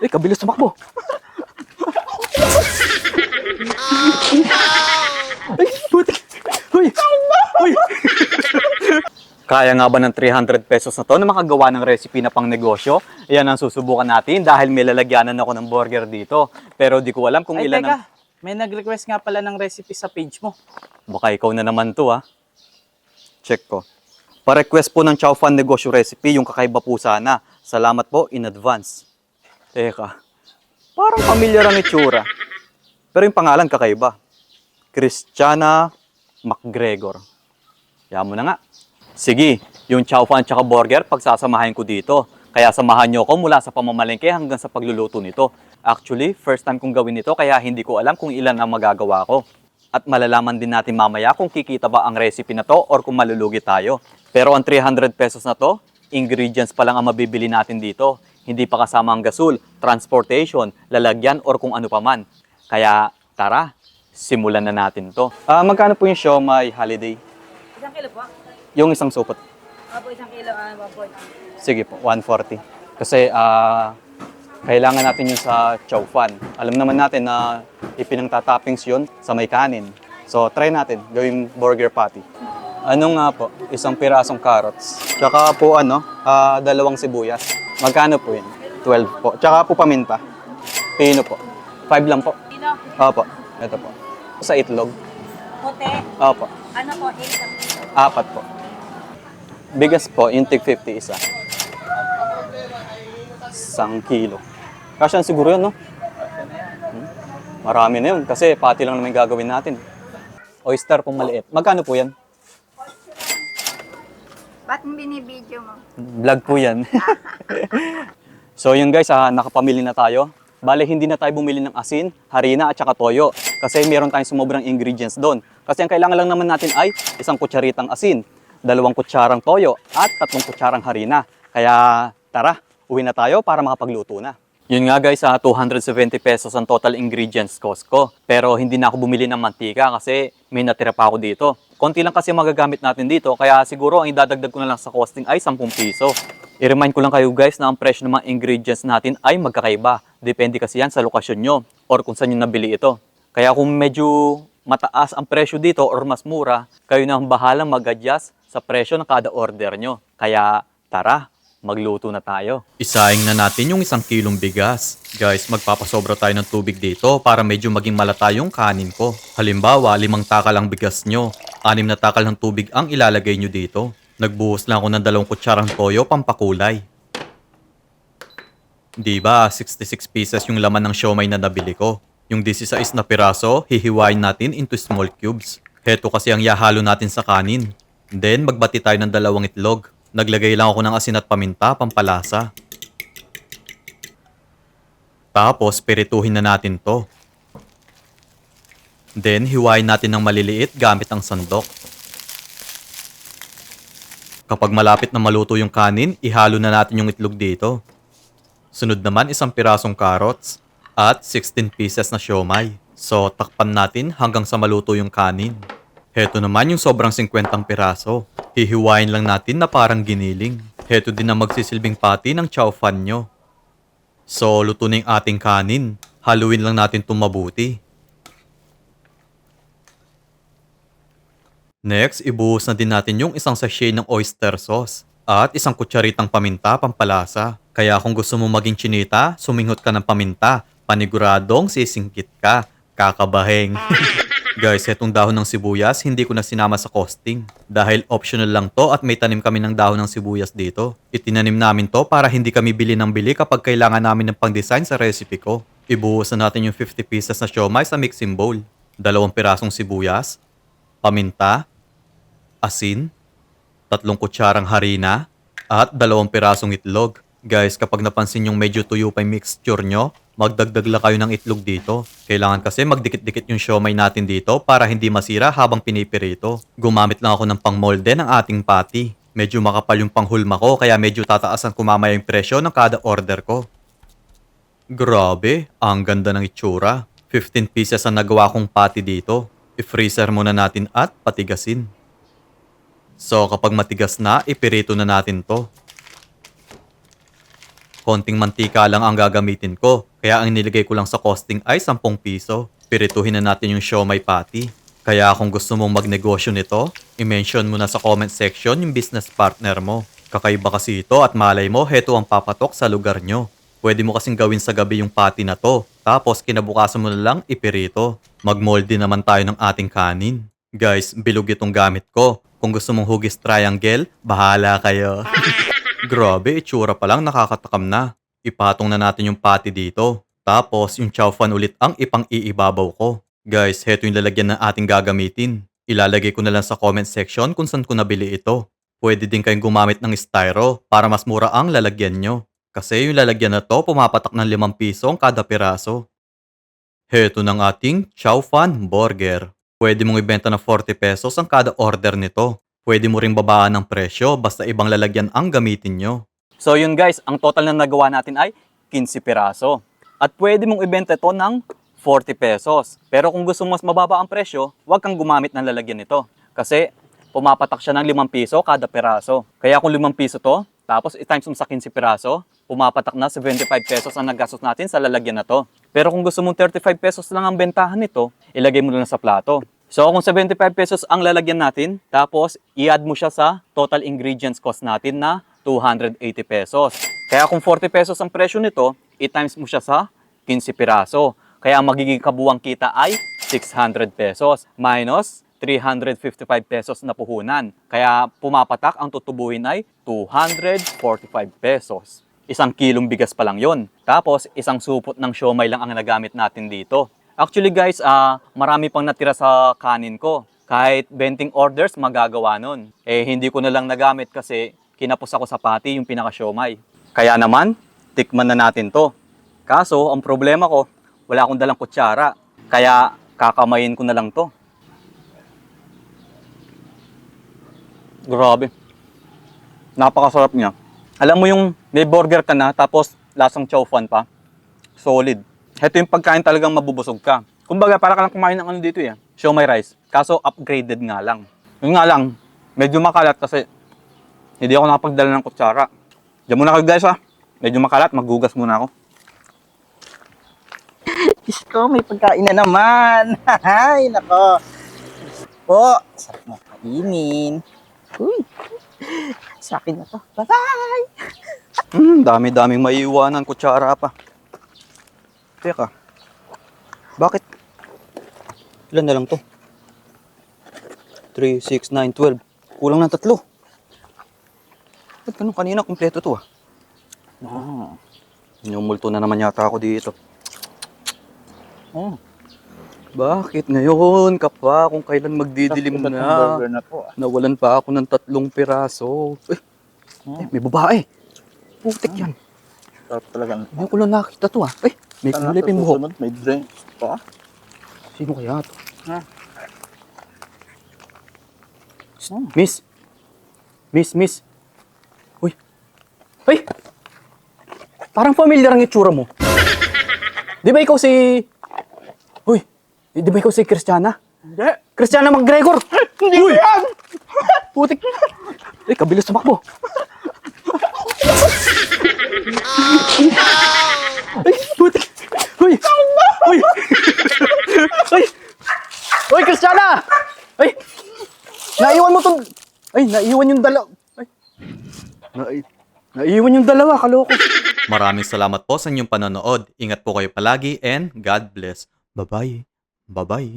Eh, kabilis tumakbo. Ay, butik. Uy! Uy! Kaya nga ba ng 300 pesos na to na makagawa ng recipe na pang negosyo? Yan ang susubukan natin dahil may lalagyanan ako ng burger dito. Pero di ko alam kung Ay, ilan teka. ang... May nag-request nga pala ng recipe sa page mo. Baka ikaw na naman to ha. Check ko. Pa-request po ng Chow Fan Negosyo Recipe yung kakaiba po sana. Salamat po in advance. Teka, parang pamilyar ang itsura. Pero yung pangalan kakaiba. Christiana McGregor. Yan mo na nga. Sige, yung chow fan tsaka burger, pagsasamahin ko dito. Kaya samahan nyo ko mula sa pamamalengke hanggang sa pagluluto nito. Actually, first time kong gawin ito kaya hindi ko alam kung ilan ang magagawa ko. At malalaman din natin mamaya kung kikita ba ang recipe na to or kung malulugi tayo. Pero ang 300 pesos na to, ingredients pa lang ang mabibili natin dito. Hindi pa kasama ang gasol, transportation, lalagyan or kung ano pa man. Kaya tara, simulan na natin to. Ah, magkano po yung siomay holiday? Isang kilo po? Yung isang supot. Opo, isang kilo, ah, 140. Sige po, 140. Kasi ah kailangan natin yung sa chow fan. Alam naman natin na ipinangtatoppings yun sa may kanin. So try natin, gawing burger patty. Ano nga po? Isang pirasong carrots. Tsaka po ano, ah, dalawang sibuyas. Magkano po yun? 12 po. Tsaka po paminta. Pino po. 5 lang po. Kilo, Opo, ito po. Sa itlog. puti, Opo, ano po, 8 ang kilo. apat po. Bigas po, yung tig 50 isa. Isang kilo. Kasyan siguro yun, no? Hmm? Marami na yun, kasi pati lang naman gagawin natin. Oyster pong maliit. Magkano po yan? Ba't mo binibidyo mo? Vlog po yan. so yun guys, ah, nakapamili na tayo. Bale, hindi na tayo bumili ng asin, harina at saka toyo. Kasi meron tayong sumobrang ingredients doon. Kasi ang kailangan lang naman natin ay isang kutsaritang asin, dalawang kutsarang toyo at tatlong kutsarang harina. Kaya tara, uwi na tayo para makapagluto na. Yun nga guys, ah, 270 pesos ang total ingredients cost ko. Pero hindi na ako bumili ng mantika kasi may natira pa ako dito. Konti lang kasi magagamit natin dito, kaya siguro ang idadagdag ko na lang sa costing ay 10 piso. I-remind ko lang kayo guys na ang presyo ng mga ingredients natin ay magkakaiba. Depende kasi yan sa lokasyon nyo or kung saan nyo nabili ito. Kaya kung medyo mataas ang presyo dito or mas mura, kayo na ang bahalang mag-adjust sa presyo ng kada order nyo. Kaya tara, magluto na tayo. Isaing na natin yung isang kilong bigas. Guys, magpapasobra tayo ng tubig dito para medyo maging malata yung kanin ko. Halimbawa, limang takal ang bigas nyo. Anim na takal ng tubig ang ilalagay nyo dito. Nagbuhos lang ako ng dalawang kutsarang toyo pampakulay. Di ba, 66 pieces yung laman ng siomay na nabili ko. Yung 16 na piraso, hihiwain natin into small cubes. Heto kasi ang yahalo natin sa kanin. Then, magbati tayo ng dalawang itlog. Naglagay lang ako ng asin at paminta, pampalasa. Tapos, pirituhin na natin to. Then, hiwain natin ng maliliit gamit ang sandok. Kapag malapit na maluto yung kanin, ihalo na natin yung itlog dito. Sunod naman isang pirasong carrots at 16 pieces na siomay. So, takpan natin hanggang sa maluto yung kanin. Heto naman yung sobrang 50 piraso. Hihiwain lang natin na parang giniling. Heto din ang magsisilbing pati ng chow fan nyo. So, luto na yung ating kanin. Haluin lang natin itong mabuti. Next, ibuhos na din natin yung isang sachet ng oyster sauce at isang kutsaritang paminta pampalasa. Kaya kung gusto mo maging chinita, suminghot ka ng paminta. Paniguradong sisingkit ka. Kakabaheng. Guys, etong dahon ng sibuyas, hindi ko na sinama sa costing. Dahil optional lang to at may tanim kami ng dahon ng sibuyas dito. Itinanim namin to para hindi kami bili ng bili kapag kailangan namin ng pang-design sa recipe ko. Ibuhos na natin yung 50 pieces na siomay sa mixing bowl. Dalawang pirasong sibuyas, paminta, asin, tatlong kutsarang harina, at dalawang pirasong itlog. Guys, kapag napansin yung medyo tuyo pa yung mixture nyo, magdagdag lang kayo ng itlog dito. Kailangan kasi magdikit-dikit yung siomay natin dito para hindi masira habang pinipirito. Gumamit lang ako ng pangmolde ng ating patty. Medyo makapal yung panghulma ko kaya medyo tataasan ko mamaya yung presyo ng kada order ko. Grabe, ang ganda ng itsura. 15 pieces ang nagawa kong patty dito. I-freezer muna natin at patigasin. So kapag matigas na, ipirito na natin to. Konting mantika lang ang gagamitin ko, kaya ang nilagay ko lang sa costing ay 10 piso. Pirituhin na natin yung siomay patty. Kaya kung gusto mong magnegosyo nito, i-mention mo na sa comment section yung business partner mo. Kakaiba kasi ito at malay mo, heto ang papatok sa lugar nyo. Pwede mo kasing gawin sa gabi yung patty na to, tapos kinabukasan mo na lang ipirito. Magmolde naman tayo ng ating kanin. Guys, bilog itong gamit ko. Kung gusto mong hugis triangle, bahala kayo. Grabe, itsura pa lang nakakatakam na. Ipatong na natin yung patty dito. Tapos, yung chow fan ulit ang ipang-iibabaw ko. Guys, heto yung lalagyan na ating gagamitin. Ilalagay ko na lang sa comment section kung saan ko nabili ito. Pwede din kayong gumamit ng styro para mas mura ang lalagyan nyo. Kasi yung lalagyan na to pumapatak ng 5 piso ang kada piraso. Heto ng ating chow fan burger. Pwede mong ibenta ng 40 pesos ang kada order nito. Pwede mo ring babaan ng presyo basta ibang lalagyan ang gamitin nyo. So yun guys, ang total na nagawa natin ay 15 piraso. At pwede mong ibenta ito ng 40 pesos. Pero kung gusto mo mas mababa ang presyo, huwag kang gumamit ng lalagyan nito. Kasi pumapatak siya ng 5 piso kada piraso. Kaya kung 5 piso to, tapos i-times mo sa 15 piraso, pumapatak na 75 pesos ang nagastos natin sa lalagyan na to. Pero kung gusto mong 35 pesos lang ang bentahan nito, ilagay mo na sa plato. So kung 75 pesos ang lalagyan natin, tapos i-add mo siya sa total ingredients cost natin na 280 pesos. Kaya kung 40 pesos ang presyo nito, i-times mo siya sa 15 piraso. Kaya ang magiging kabuwang kita ay 600 pesos minus 355 pesos na puhunan. Kaya pumapatak ang tutubuhin ay 245 pesos. Isang kilong bigas pa lang yon. Tapos isang supot ng siomay lang ang nagamit natin dito. Actually guys, ah marami pang natira sa kanin ko. Kahit benting orders, magagawa nun. Eh, hindi ko na lang nagamit kasi kinapos ako sa pati yung pinaka-siomay. Kaya naman, tikman na natin to. Kaso, ang problema ko, wala akong dalang kutsara. Kaya, kakamayin ko na lang to. Grabe. Napakasarap niya. Alam mo yung may burger ka na, tapos lasang chow fan pa. Solid. Ito yung pagkain talagang mabubusog ka. Kumbaga, para ka lang kumain ng ano dito eh. Show my rice. Kaso upgraded nga lang. Yun nga lang, medyo makalat kasi hindi ako nakapagdala ng kutsara. Diyan muna kayo guys ha. Medyo makalat, maggugas muna ako. Diyos ko, may pagkain na naman. Hay, nako. Po, sarap mo kainin. Uy, sa akin na to. Bye-bye! Hmm, dami-daming maiiwanan kutsara pa. Teka. Bakit? Ilan na lang to? 3, 6, 9, 12. Kulang ng tatlo. Ba't ganun kanina? Kompleto to ah. Oh. Inumulto na naman yata ako dito. Oh, Bakit ngayon ka pa kung kailan magdidilim na? burger na to. ah. Nawalan pa ako ng tatlong piraso. Eh, eh, may babae. Putik yan. Sarap talaga. Hindi ko lang nakita to ah. Eh, may Sana kulay pa yung buhok. susunod, May drinks pa. Sino kaya to? Ha? Hmm. Miss! Miss, miss! Uy! Uy! Parang familiar ang itsura mo. Di ba ikaw si... Uy! Di ba ikaw si Christiana? Hindi. Christiana McGregor! Hindi ko yan! Putik! Eh, kabilis tumakbo. Ay, putik! Uy! Uy! Uy! Uy, Christiana! Ay! Naiwan mo tong... Ay, naiwan yung dalawa. Naiwan yung dalawa, kaloko. Maraming salamat po sa inyong panonood. Ingat po kayo palagi and God bless. Bye-bye. Bye-bye.